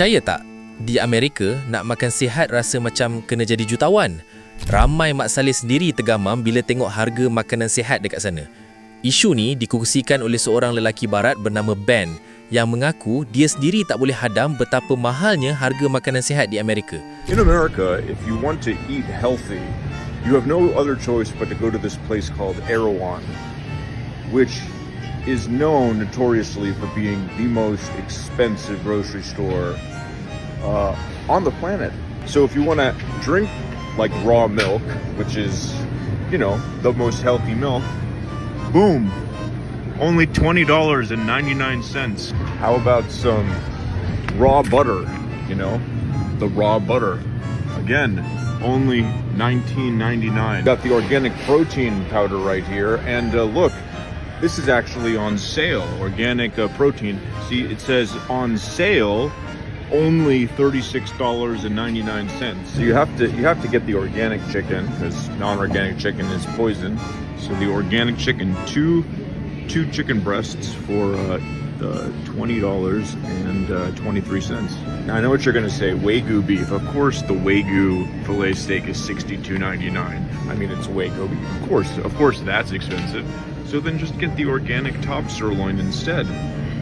Percaya tak, di Amerika nak makan sihat rasa macam kena jadi jutawan. Ramai Mak Saleh sendiri tergamam bila tengok harga makanan sihat dekat sana. Isu ni dikongsikan oleh seorang lelaki barat bernama Ben yang mengaku dia sendiri tak boleh hadam betapa mahalnya harga makanan sihat di Amerika. In America, if you want to eat healthy, you have no other choice but to go to this place called Erewhon, which is known notoriously for being the most expensive grocery store uh, on the planet. So if you want to drink like raw milk, which is, you know, the most healthy milk, boom, only $20.99. How about some raw butter, you know, the raw butter? Again, only $19.99. Got the organic protein powder right here, and uh, look, this is actually on sale. Organic uh, protein. See, it says on sale, only thirty-six dollars and ninety-nine cents. So you have to you have to get the organic chicken because non-organic chicken is poison. So the organic chicken, two two chicken breasts for uh, uh, twenty dollars and uh, twenty-three cents. Now I know what you're gonna say, Wagyu beef. Of course, the Wagyu fillet steak is sixty-two ninety-nine. I mean, it's Wagyu beef. Of course, of course, that's expensive. So then just get the organic top sirloin instead.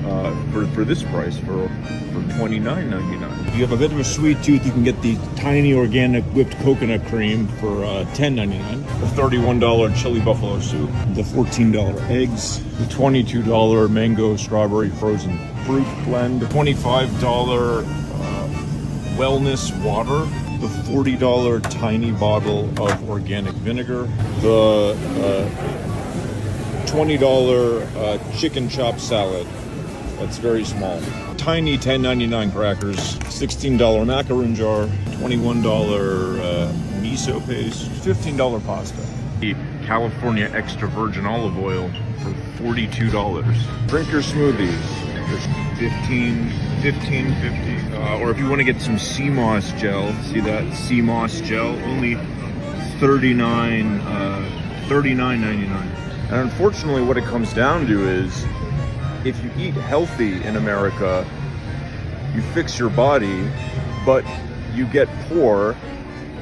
Uh, for, for this price for for twenty nine ninety nine. If you have a bit of a sweet tooth, you can get the tiny organic whipped coconut cream for uh, $10.99. The thirty one dollar chili buffalo soup. The $14 eggs. The twenty two dollar mango strawberry frozen fruit blend. The twenty five dollar uh, wellness water. The forty dollar tiny bottle of organic vinegar. The uh, twenty dollar uh, chicken chop salad. That's very small. Tiny $10.99 crackers, $16 macaroon jar, $21 uh, miso paste, $15 pasta. The California extra virgin olive oil for $42. Drink your smoothies. There's 15 15 50 uh, or if you want to get some sea moss gel see that sea moss gel only 39 uh, 39.99 and unfortunately what it comes down to is if you eat healthy in America, you fix your body, but you get poor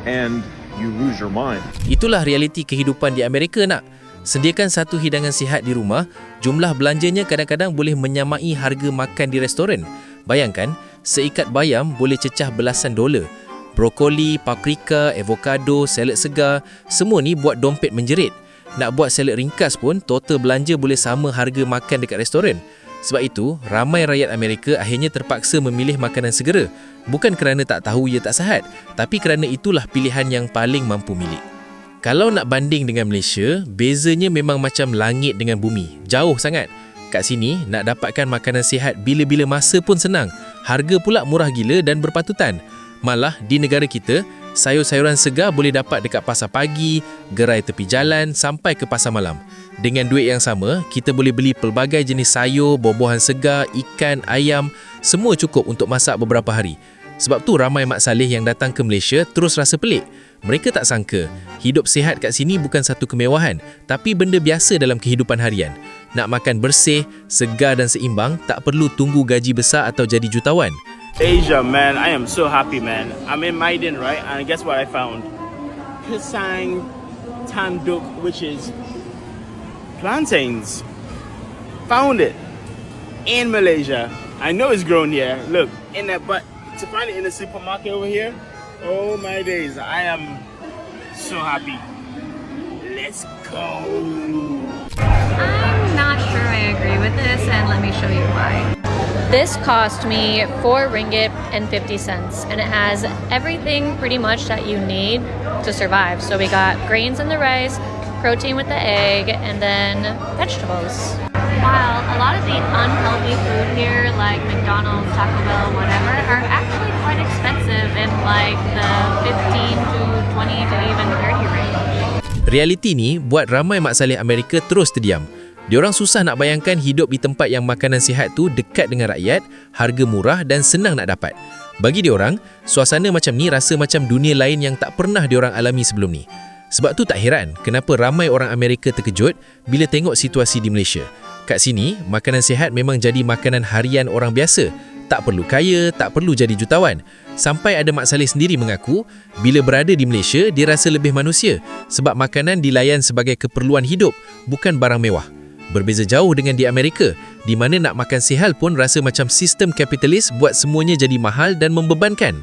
and you lose your mind. Itulah realiti kehidupan di Amerika nak. Sediakan satu hidangan sihat di rumah, jumlah belanjanya kadang-kadang boleh menyamai harga makan di restoran. Bayangkan, seikat bayam boleh cecah belasan dolar. Brokoli, paprika, avokado, salad segar, semua ni buat dompet menjerit. Nak buat salad ringkas pun, total belanja boleh sama harga makan dekat restoran. Sebab itu, ramai rakyat Amerika akhirnya terpaksa memilih makanan segera. Bukan kerana tak tahu ia tak sihat, tapi kerana itulah pilihan yang paling mampu milik. Kalau nak banding dengan Malaysia, bezanya memang macam langit dengan bumi. Jauh sangat. Kat sini, nak dapatkan makanan sihat bila-bila masa pun senang. Harga pula murah gila dan berpatutan. Malah, di negara kita, sayur-sayuran segar boleh dapat dekat pasar pagi, gerai tepi jalan sampai ke pasar malam. Dengan duit yang sama, kita boleh beli pelbagai jenis sayur, buah-buahan segar, ikan, ayam, semua cukup untuk masak beberapa hari. Sebab tu ramai mak saleh yang datang ke Malaysia terus rasa pelik. Mereka tak sangka, hidup sihat kat sini bukan satu kemewahan, tapi benda biasa dalam kehidupan harian. Nak makan bersih, segar dan seimbang, tak perlu tunggu gaji besar atau jadi jutawan. Asia, man, I am so happy, man. I'm in Maiden, right? And guess what I found? Pisang Tanduk, which is plantains. Found it in Malaysia. I know it's grown here. Look, in that, but to find it in the supermarket over here, oh my days, I am so happy. Let's go. I'm not sure I agree with this, and let me show you why. This cost me 4 ringgit and 50 cents, and it has everything pretty much that you need to survive. So we got grains in the rice, protein with the egg, and then vegetables. While a lot of the unhealthy food here, like McDonald's, Taco Bell, whatever, are actually quite expensive in like the 15 to 20 to even 30 range. Realiti ni buat ramai mak saleh Amerika terus terdiam. Diorang susah nak bayangkan hidup di tempat yang makanan sihat tu dekat dengan rakyat, harga murah dan senang nak dapat. Bagi diorang, suasana macam ni rasa macam dunia lain yang tak pernah diorang alami sebelum ni. Sebab tu tak heran kenapa ramai orang Amerika terkejut bila tengok situasi di Malaysia. Kat sini, makanan sihat memang jadi makanan harian orang biasa. tak perlu kaya, tak perlu jadi jutawan. Sampai ada Mak Saleh sendiri mengaku, bila berada di Malaysia, dia rasa lebih manusia sebab makanan dilayan sebagai keperluan hidup, bukan barang mewah. Berbeza jauh dengan di Amerika, di mana nak makan sihal pun rasa macam sistem kapitalis buat semuanya jadi mahal dan membebankan.